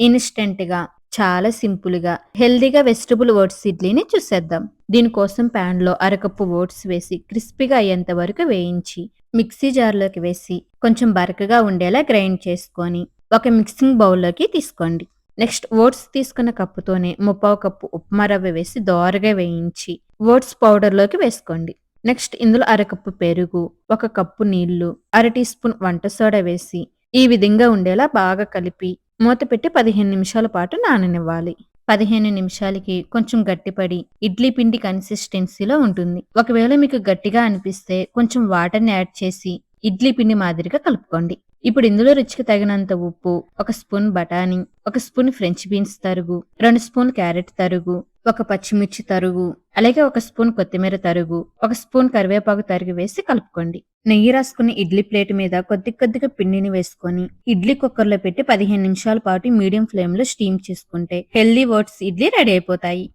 ఇన్స్టెంట్గా చాలా సింపుల్గా హెల్దీగా వెజిటబుల్ ఓట్స్ ఇడ్లీని చూసేద్దాం. దీనికోసం ప్యాన్లో అరకప్పు ఓట్స్ వేసి క్రిస్పీగా అయ్యేంత వరకు వేయించి మిక్సీ జార్లోకి వేసి కొంచెం బరకగా ఉండేలా గ్రైండ్ చేసుకొని ఒక మిక్సింగ్ బౌల్లోకి తీసుకోండి. నెక్స్ట్ ఓట్స్ తీసుకున్న కప్పుతోనే ముప్పావు కప్పు ఉప్మా రవ్వ వేసి దోరగా వేయించి ఓట్స్ పౌడర్లోకి వేసుకోండి. నెక్స్ట్ ఇందులో అరకప్పు పెరుగు ఒక కప్పు నీళ్ళు అర టీ స్పూన్ వంట సోడా వేసి ఈ విధంగా ఉండేలా బాగా కలిపి మూత పెట్టి పదిహేను నిమిషాల పాటు నాననివ్వాలి. పదిహేను నిమిషాలకి కొంచెం గట్టిపడి ఇడ్లీ పిండి కన్సిస్టెన్సీలో ఉంటుంది. ఒకవేళ మీకు గట్టిగా అనిపిస్తే కొంచెం వాటర్ని యాడ్ చేసి ఇడ్లీ పిండి మాదిరిగా కలుపుకోండి. ఇప్పుడు ఇందులో రుచికి తగినంత ఉప్పు ఒక స్పూన్ బఠానీ ఒక స్పూన్ ఫ్రెంచ్ బీన్స్ తరుగు రెండు స్పూన్ క్యారెట్ తరుగు ఒక పచ్చిమిర్చి తరుగు అలాగే ఒక స్పూన్ కొత్తిమీర తరుగు ఒక స్పూన్ కరివేపాకు తరుగు వేసి కలుపుకోండి. నెయ్యి రాసుకుని ఇడ్లీ ప్లేట్ మీద కొద్ది కొద్దిగా పిండిని వేసుకొని ఇడ్లీ కుక్కర్లో పెట్టి పదిహేను నిమిషాల పాటు మీడియం ఫ్లేమ్లో స్టీమ్ చేసుకుంటే హెల్దీ ఓట్స్ ఇడ్లీ రెడీ అయిపోతాయి.